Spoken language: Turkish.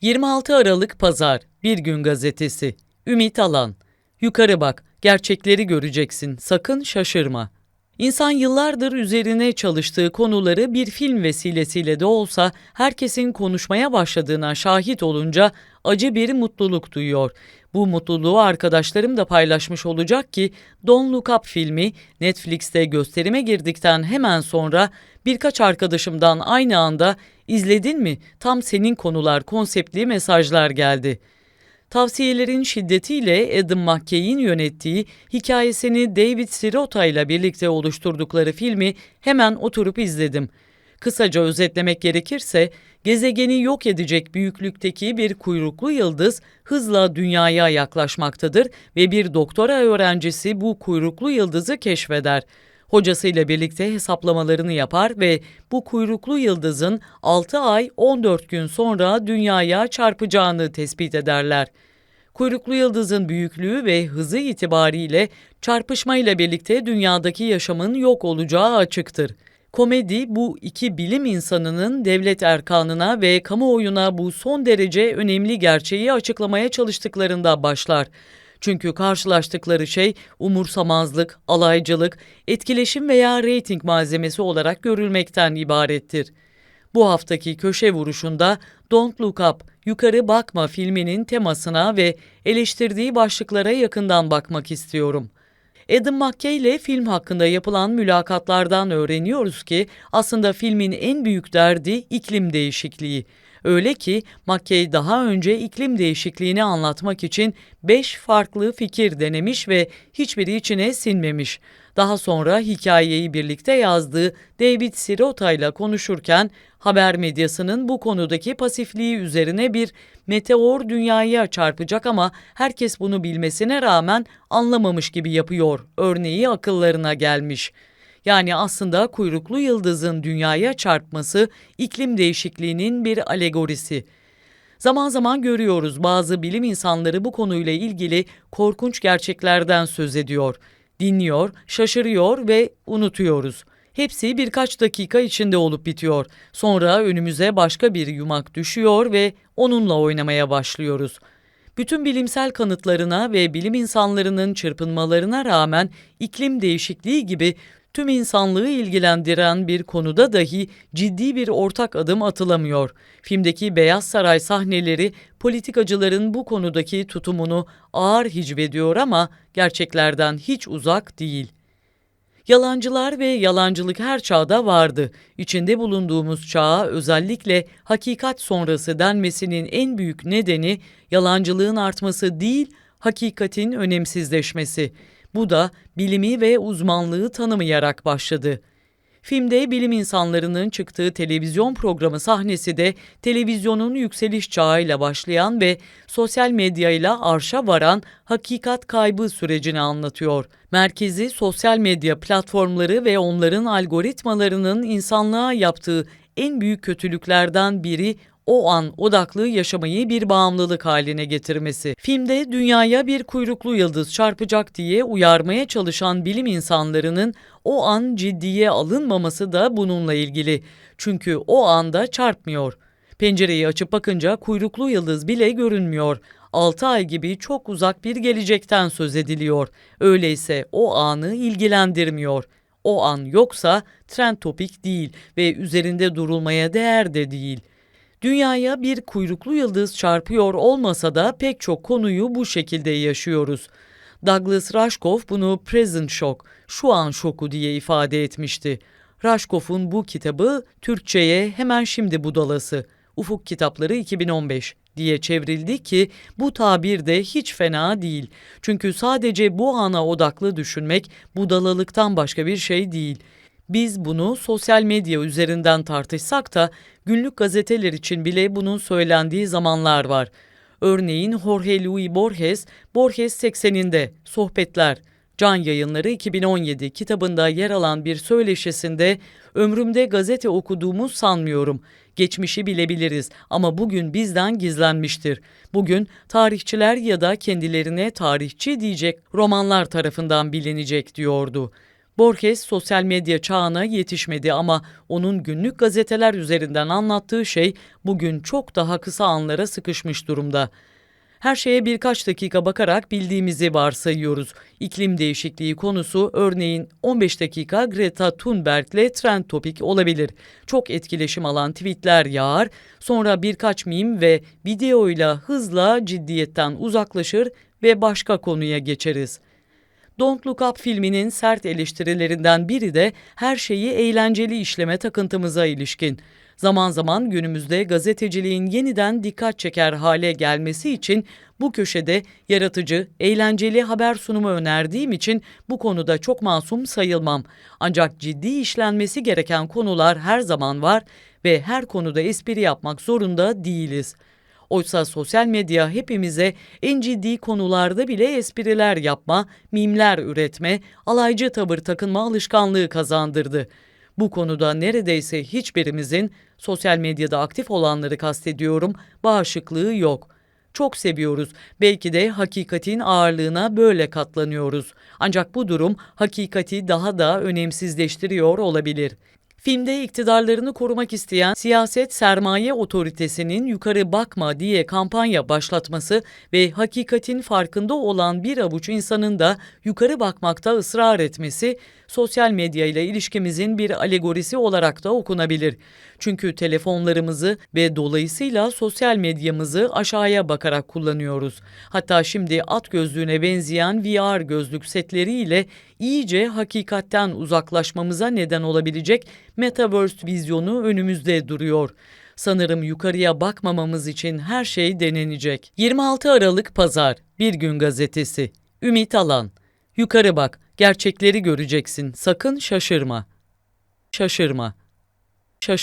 26 Aralık Pazar, Bir Gün Gazetesi. Ümit Alan. Yukarı bak, gerçekleri göreceksin, sakın şaşırma. İnsan yıllardır üzerine çalıştığı konuları bir film vesilesiyle de olsa herkesin konuşmaya başladığına şahit olunca acı bir mutluluk duyuyor. Bu mutluluğu arkadaşlarım da paylaşmış olacak ki Don't Look Up filmi Netflix'te gösterime girdikten hemen sonra birkaç arkadaşımdan aynı anda izledin mi tam senin konular konseptli mesajlar geldi. Tavsiyelerin şiddetiyle Adam McKay'in yönettiği hikayesini David Sirota ile birlikte oluşturdukları filmi hemen oturup izledim. Kısaca özetlemek gerekirse gezegeni yok edecek büyüklükteki bir kuyruklu yıldız hızla dünyaya yaklaşmaktadır ve bir doktora öğrencisi bu kuyruklu yıldızı keşfeder. Hocasıyla birlikte hesaplamalarını yapar ve bu kuyruklu yıldızın 6 ay 14 gün sonra dünyaya çarpacağını tespit ederler. Kuyruklu yıldızın büyüklüğü ve hızı itibariyle çarpışmayla birlikte dünyadaki yaşamın yok olacağı açıktır. Komedi bu iki bilim insanının devlet erkanına ve kamuoyuna bu son derece önemli gerçeği açıklamaya çalıştıklarında başlar. Çünkü karşılaştıkları şey umursamazlık, alaycılık, etkileşim veya reyting malzemesi olarak görülmekten ibarettir. Bu haftaki köşe vuruşunda Don't Look Up, Yukarı Bakma filminin temasına ve eleştirdiği başlıklara yakından bakmak istiyorum. Adam McKay ile film hakkında yapılan mülakatlardan öğreniyoruz ki aslında filmin en büyük derdi iklim değişikliği. Öyle ki McKay daha önce iklim değişikliğini anlatmak için 5 farklı fikir denemiş ve hiçbiri içine sinmemiş. Daha sonra hikayeyi birlikte yazdığı David Sirota ile konuşurken haber medyasının bu konudaki pasifliği üzerine bir meteor dünyaya çarpacak ama herkes bunu bilmesine rağmen anlamamış gibi yapıyor. Örneği akıllarına gelmiş. Yani aslında kuyruklu yıldızın dünyaya çarpması iklim değişikliğinin bir alegorisi. Zaman zaman görüyoruz bazı bilim insanları bu konuyla ilgili korkunç gerçeklerden söz ediyor. Dinliyor, şaşırıyor ve unutuyoruz. Hepsi birkaç dakika içinde olup bitiyor. Sonra önümüze başka bir yumak düşüyor ve onunla oynamaya başlıyoruz. Bütün bilimsel kanıtlarına ve bilim insanlarının çırpınmalarına rağmen iklim değişikliği gibi tüm insanlığı ilgilendiren bir konuda dahi ciddi bir ortak adım atılamıyor. Filmdeki Beyaz Saray sahneleri politikacıların bu konudaki tutumunu ağır hicvediyor ama gerçeklerden hiç uzak değil. Yalancılar ve yalancılık her çağda vardı. İçinde bulunduğumuz çağa özellikle hakikat sonrası denmesinin en büyük nedeni yalancılığın artması değil, hakikatin önemsizleşmesi. Bu da bilimi ve uzmanlığı tanımayarak başladı. Filmde bilim insanlarının çıktığı televizyon programı sahnesi de televizyonun yükseliş çağıyla başlayan ve sosyal medyayla arşa varan hakikat kaybı sürecini anlatıyor. Merkezi sosyal medya platformları ve onların algoritmalarının insanlığa yaptığı en büyük kötülüklerden biri o an odaklı yaşamayı bir bağımlılık haline getirmesi. Filmde dünyaya bir kuyruklu yıldız çarpacak diye uyarmaya çalışan bilim insanlarının o an ciddiye alınmaması da bununla ilgili. Çünkü o anda çarpmıyor. Pencereyi açıp bakınca kuyruklu yıldız bile görünmüyor. 6 ay gibi çok uzak bir gelecekten söz ediliyor. Öyleyse o anı ilgilendirmiyor. O an yoksa trend topik değil ve üzerinde durulmaya değer de değil. Dünyaya bir kuyruklu yıldız çarpıyor olmasa da pek çok konuyu bu şekilde yaşıyoruz. Douglas Rushkoff bunu present shock, şu an şoku diye ifade etmişti. Rushkoff'un bu kitabı Türkçe'ye hemen şimdi budalası. Ufuk Kitapları 2015 diye çevrildi ki bu tabir de hiç fena değil. Çünkü sadece bu ana odaklı düşünmek budalalıktan başka bir şey değil. Biz bunu sosyal medya üzerinden tartışsak da günlük gazeteler için bile bunun söylendiği zamanlar var. Örneğin Jorge Luis Borges, Borges 80'inde Sohbetler, Can Yayınları 2017 kitabında yer alan bir söyleşisinde ömrümde gazete okuduğumu sanmıyorum. Geçmişi bilebiliriz ama bugün bizden gizlenmiştir. Bugün tarihçiler ya da kendilerine tarihçi diyecek romanlar tarafından bilinecek diyordu. Borges sosyal medya çağına yetişmedi ama onun günlük gazeteler üzerinden anlattığı şey bugün çok daha kısa anlara sıkışmış durumda. Her şeye birkaç dakika bakarak bildiğimizi varsayıyoruz. İklim değişikliği konusu örneğin 15 dakika Greta Thunberg'le trend topik olabilir. Çok etkileşim alan tweetler yağar, sonra birkaç meme ve videoyla hızla ciddiyetten uzaklaşır ve başka konuya geçeriz. Don't Look Up filminin sert eleştirilerinden biri de her şeyi eğlenceli işleme takıntımıza ilişkin. Zaman zaman günümüzde gazeteciliğin yeniden dikkat çeker hale gelmesi için bu köşede yaratıcı, eğlenceli haber sunumu önerdiğim için bu konuda çok masum sayılmam. Ancak ciddi işlenmesi gereken konular her zaman var ve her konuda espri yapmak zorunda değiliz. Oysa sosyal medya hepimize en ciddi konularda bile espriler yapma, mimler üretme, alaycı tavır takınma alışkanlığı kazandırdı. Bu konuda neredeyse hiçbirimizin sosyal medyada aktif olanları kastediyorum, bağışıklığı yok. Çok seviyoruz. Belki de hakikatin ağırlığına böyle katlanıyoruz. Ancak bu durum hakikati daha da önemsizleştiriyor olabilir. Filmde iktidarlarını korumak isteyen siyaset sermaye otoritesinin yukarı bakma diye kampanya başlatması ve hakikatin farkında olan bir avuç insanın da yukarı bakmakta ısrar etmesi sosyal medya ile ilişkimizin bir alegorisi olarak da okunabilir. Çünkü telefonlarımızı ve dolayısıyla sosyal medyamızı aşağıya bakarak kullanıyoruz. Hatta şimdi at gözlüğüne benzeyen VR gözlük setleriyle iyice hakikatten uzaklaşmamıza neden olabilecek Metaverse vizyonu önümüzde duruyor. Sanırım yukarıya bakmamamız için her şey denenecek. 26 Aralık Pazar, Bir Gün Gazetesi. Ümit Alan. Yukarı bak, gerçekleri göreceksin. Sakın şaşırma. Şaşırma. Şaşır